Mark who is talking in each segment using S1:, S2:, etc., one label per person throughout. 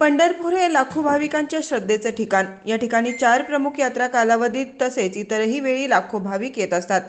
S1: पंढरपूर हे लाखो भाविकांच्या श्रद्धेचं ठिकाण. या ठिकाणी चार प्रमुख यात्रा कालावधीत तसेच इतरही वेळी लाखो भाविक येत असतात.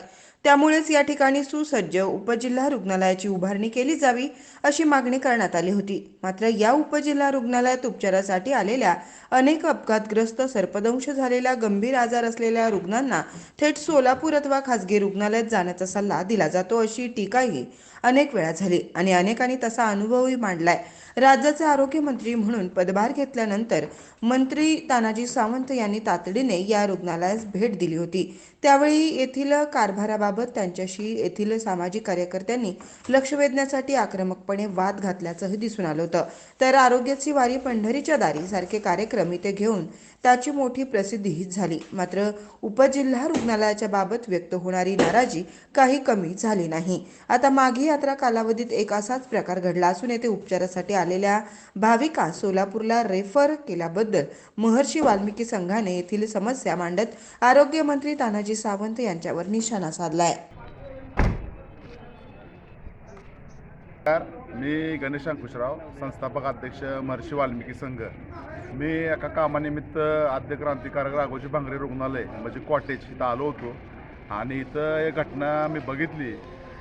S1: त्यामुळेच या ठिकाणी सुसज्ज उपजिल्हा रुग्णालयाची उभारणी केली जावी अशी मागणी करण्यात आली होती. मात्र या उपजिल्हा रुग्णालयात उपचारासाठी आलेल्या अनेक अपघातग्रस्त सर्पदंश झालेल्या गंभीर आजार असलेल्या रुग्णांना थेट सोलापूर अथवा खासगी रुग्णालयात जाण्याचा सल्ला दिला जातो अशी टीकाही अनेक वेळा झाली आणि अनेकांनी तसा अनुभवही मांडलाय. राज्याचे आरोग्यमंत्री म्हणून पदभार घेतल्यानंतर मंत्री तानाजी सावंत यांनी तातडीने या रुग्णालयास भेट दिली होती. त्यावेळी येथील कारभाराबाबत त्यांच्याशी येथील सामाजिक कार्यकर्त्यांनी लक्ष वेधण्यासाठी आक्रमकपणे वाद घातल्याचंही दिसून आलं होतं. तर आरोग्याची वारी पंढरीच्या दारी सारखे कार्यक्रम इथे घेऊन त्याची मोठी प्रसिद्धीही झाली. मात्र उपजिल्हा रुग्णालयाच्या बाबत व्यक्त होणारी नाराजी काही कमी झाली नाही. आता मागे यात्रा कालावधीत एक असाच प्रकार घडला असून येथे उपचारासाठी आलेल्या भाविका सोलापूरला रेफर केल्याबद्दल महर्षी वाल्मिकी संघाने येथील समस्या मांडत आरोग्यमंत्री तानाजी सावंत यांच्यावर निशाणा साधला.
S2: नमस्कार मी गणेश खुशराव संस्थापक अध्यक्ष महर्षी वाल्मिकी संघ. मी एका कामानिमित्त आद्य क्रांतिकारक राघोजी भांगरे रुग्णालय म्हणजे कॉटेज इथं आलो होतो. आणि इथं एक घटना मी बघितली.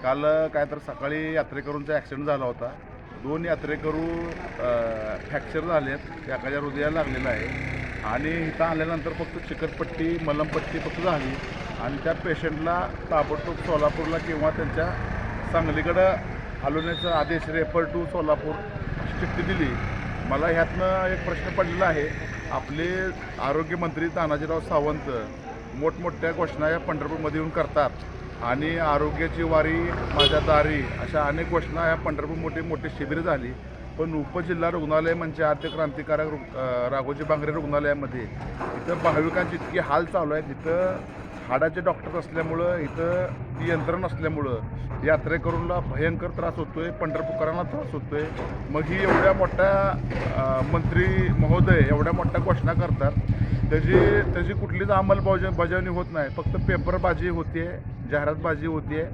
S2: काल काय तर सकाळी यात्रेकरूंचा ॲक्सिडेंट झाला होता. दोन यात्रेकरू फ्रॅक्चर झाले आहेत एखाद्या हृदयाला लागलेलं आहे. आणि इथं आल्यानंतर फक्त चिकटपट्टी मलमपट्टी फक्त झाली. आणि त्या पेशंटला ताबडतोब सोलापूरला किंवा त्यांच्या सांगलीकडं हलवण्याचा आदेश रेफर टू सोलापूर अशी चिठ्ठी दिली. मला ह्यातनं एक प्रश्न पडलेला आहे. आपले आरोग्यमंत्री तानाजीराव सावंत मोठमोठ्या घोषणा या पंढरपूरमध्ये येऊन करतात. आणि आरोग्याची वारी माझ्या दारी अशा अनेक घोषणा या पंढरपूर मोठी मोठी शिबिरं झाली. पण उपजिल्हा रुग्णालय म्हणजे आद्य क्रांतिकारक रुग राघोजी बांगरे रुग्णालयामध्ये इथं भाविकांची इतकी हाल चालू आहे. तिथं हाडाचे डॉक्टर असल्यामुळं इथं ती यंत्रणा नसल्यामुळं यात्रेकरूंना भयंकर त्रास होतोय पंढरपूरकरांना त्रास होतोय. मग ही एवढ्या मोठ्या मंत्री महोदय एवढ्या मोठ्या घोषणा करतात. त्याची त्याची कुठलीच अंमलबजाव बजावणी होत नाही. फक्त पेपरबाजी होते जाहिरातबाजी होते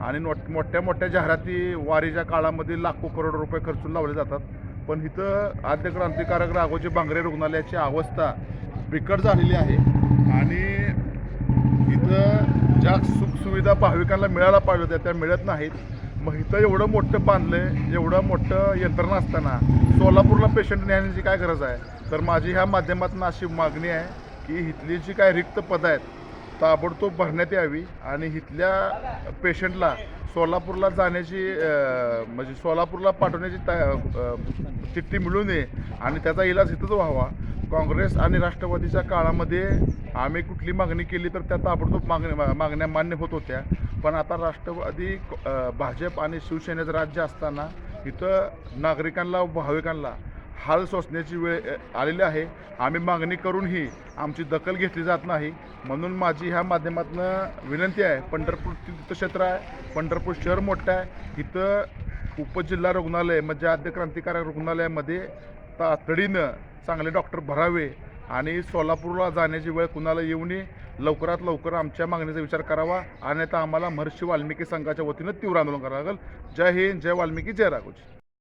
S2: आणि नोट मोठ्या मोठ्या जाहिराती वारीच्या काळामध्ये लाखो करोड रुपये खर्चून लावले जातात. पण इथं आद्य क्रांतिकारक राघोजी बांगरे रुग्णालयाची अवस्था बिकट झालेली आहे. आणि इथं ज्या सुखसुविधा भाविकांना मिळायला पाहिजे होत्या त्या मिळत नाहीत. मग इथं एवढं मोठं बांधलं एवढं मोठं यंत्रणा असताना सोलापूरला पेशंट नेण्याची काय गरज आहे? तर माझी ह्या माध्यमातून अशी मागणी आहे की इथली जी काय रिक्त पदं आहेत ताबडतोब भरण्यात यावी आणि इथल्या पेशंटला सोलापूरला जाण्याची म्हणजे सोलापूरला पाठवण्याची ता चिठ्ठी मिळू नये आणि त्याचा इलाज इथंच व्हावा. काँग्रेस आणि राष्ट्रवादीच्या काळामध्ये आम्ही कुठली मागणी केली तर त्या ताबडतोब मागण्या मागण्या मान्य होत होत्या. पण आता राष्ट्रवादी भाजप आणि शिवसेनेचं राज्य असताना इथं नागरिकांना भाविकांना हाल सोसण्याची वेळ आलेली आहे. आम्ही मागणी करूनही आमची दखल घेतली जात नाही. म्हणून माझी ह्या माध्यमातून विनंती आहे पंढरपूर तीर्थक्षेत्र आहे पंढरपूर शहर मोठं आहे. इथं उपजिल्हा रुग्णालय म्हणजे आद्य क्रांतिकारक रुग्णालयामध्ये तातडीनं चांगले डॉक्टर भरावे. आणि सोलापूरला जाण्याची वेळ कुणाला येऊ नये लवकरात लवकर आमच्या मागणीचा विचार करावा. आणि आता आम्हाला महर्षी वाल्मिकी संघाच्या वतीनं तीव्र आंदोलन करावं लागेल. जय हिंद जय वाल्मिकी जय राघोजी